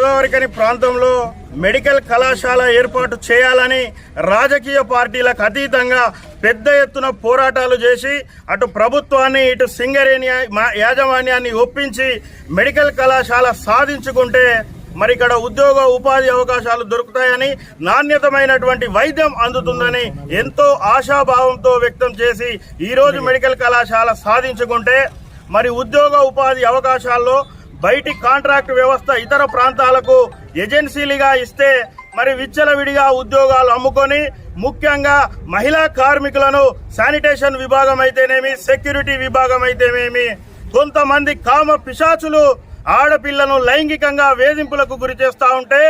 గోదావరికని ప్రాంతంలో మెడికల్ కళాశాల ఏర్పాటు చేయాలని రాజకీయ పార్టీలకు అతీతంగా పెద్ద ఎత్తున పోరాటాలు చేసి అటు ప్రభుత్వాన్ని ఇటు సింగరేణి మా- యాజమాన్యాన్ని ఒప్పించి మెడికల్ కళాశాల సాధించుకుంటే మరి ఇక్కడ ఉద్యోగ ఉపాధి అవకాశాలు దొరుకుతాయని నాణ్యతమైనటువంటి వైద్యం అందుతుందని ఎంతో ఆశాభావంతో వ్యక్తం చేసి ఈరోజు మెడికల్ కళాశాల సాధించుకుంటే మరి ఉద్యోగ ఉపాధి అవకాశాల్లో బయటి కాంట్రాక్ట్ వ్యవస్థ ఇతర ప్రాంతాలకు ఏజెన్సీలుగా ఇస్తే మరి విచ్చలవిడిగా ఉద్యోగాలు అమ్ముకొని ముఖ్యంగా మహిళా కార్మికులను శానిటేషన్ విభాగం అయితేనేమి సెక్యూరిటీ విభాగం అయితేనేమి కొంతమంది కామ పిశాచులు ఆడపిల్లను లైంగికంగా వేధింపులకు గురి చేస్తా ఉంటే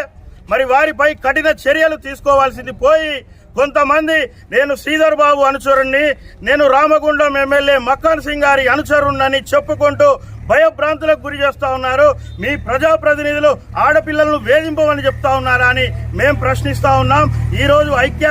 మరి వారిపై కఠిన చర్యలు తీసుకోవాల్సింది పోయి కొంతమంది నేను శ్రీధర్ బాబు అనుచరుణ్ణి నేను రామగుండం ఎమ్మెల్యే మక్కన్ సింగ్ గారి అనుచరుణ్ణని చెప్పుకుంటూ భయభ్రాంతులకు గురి చేస్తా ఉన్నారు. మీ ప్రజాప్రతినిధులు ఆడపిల్లలను వేధింపమని చెప్తా ఉన్నారా అని మేము ప్రశ్నిస్తా ఉన్నాం. ఈ రోజు ఐక్య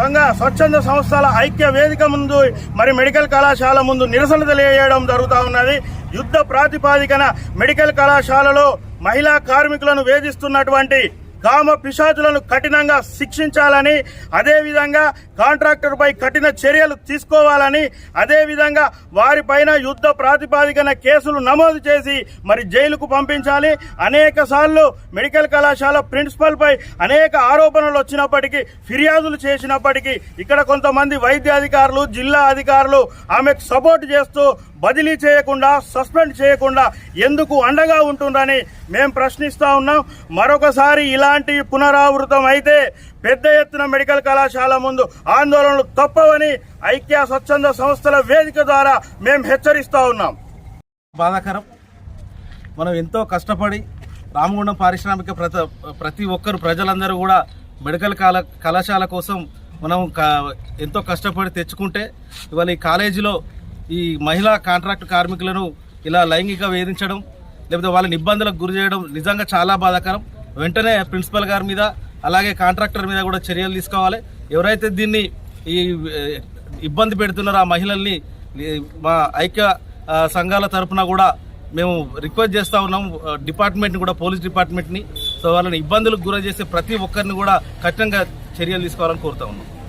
సంఘ స్వచ్ఛంద సంస్థల ఐక్య వేదిక ముందు మరి మెడికల్ కళాశాల ముందు నిరసన తెలియజేయడం జరుగుతూ ఉన్నది. యుద్ధ ప్రాతిపాదికన మెడికల్ కళాశాలలో మహిళా కార్మికులను వేధిస్తున్నటువంటి కామ పిశాచులను కఠినంగా శిక్షించాలని అదేవిధంగా కాంట్రాక్టర్పై కఠిన చర్యలు తీసుకోవాలని అదేవిధంగా వారిపైన యుద్ధ ప్రాతిపాదికన కేసులు నమోదు చేసి మరి జైలుకు పంపించాలి. అనేక సార్లు మెడికల్ కళాశాల ప్రిన్సిపల్ పై అనేక ఆరోపణలు వచ్చినప్పటికీ ఫిర్యాదులు చేసినప్పటికీ ఇక్కడ కొంతమంది వైద్య అధికారులు జిల్లా అధికారులు ఆమెకు సపోర్ట్ చేస్తూ బదిలీ చేయకుండా సస్పెండ్ చేయకుండా ఎందుకు అండగా ఉంటుందని మేము ప్రశ్నిస్తా ఉన్నాం. మరొకసారి ఇలాంటి పునరావృతం అయితే పెద్ద ఎత్తున మెడికల్ కళాశాల ముందు ఆందోళనలు తప్పవని ఐక్య స్వచ్ఛంద సంస్థల వేదిక ద్వారా మేము హెచ్చరిస్తా ఉన్నాం. బాధాకరం. మనం ఎంతో కష్టపడి రామగుండం పారిశ్రామిక ప్రతి ప్రతి ఒక్కరు ప్రజలందరూ కూడా మెడికల్ కళ కళాశాల కోసం మనం ఎంతో కష్టపడి తెచ్చుకుంటే ఇవాళ ఈ కాలేజీలో ఈ మహిళా కాంట్రాక్ట్ కార్మికులను ఇలా లైంగిక వేధించడం లేకపోతే వాళ్ళని ఇబ్బందులకు గురి చేయడం నిజంగా చాలా బాధాకరం. వెంటనే ప్రిన్సిపల్ గారి మీద అలాగే కాంట్రాక్టర్ మీద కూడా చర్యలు తీసుకోవాలి. ఎవరైతే దీన్ని ఈ ఇబ్బంది పెడుతున్నారో ఆ మహిళల్ని మా ఐక్య సంఘాల తరఫున కూడా మేము రిక్వెస్ట్ చేస్తూ ఉన్నాం. డిపార్ట్మెంట్ని కూడా పోలీస్ డిపార్ట్మెంట్ని. సో వాళ్ళని ఇబ్బందులకు గురి చేసే ప్రతి ఒక్కరిని కూడా కఠినంగా చర్యలు తీసుకోవాలని కోరుతా ఉన్నాం.